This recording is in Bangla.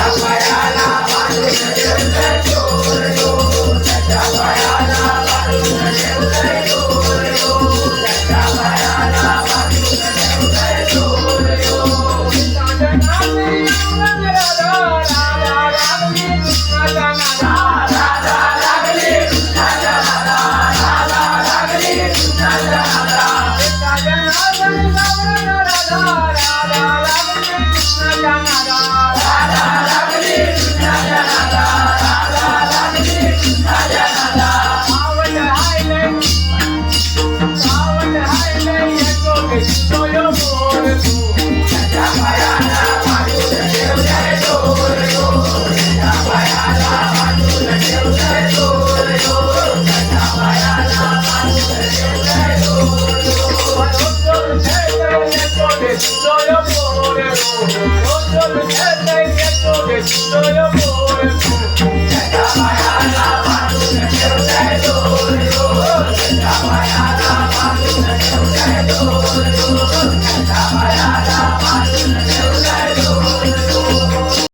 That's why Quiero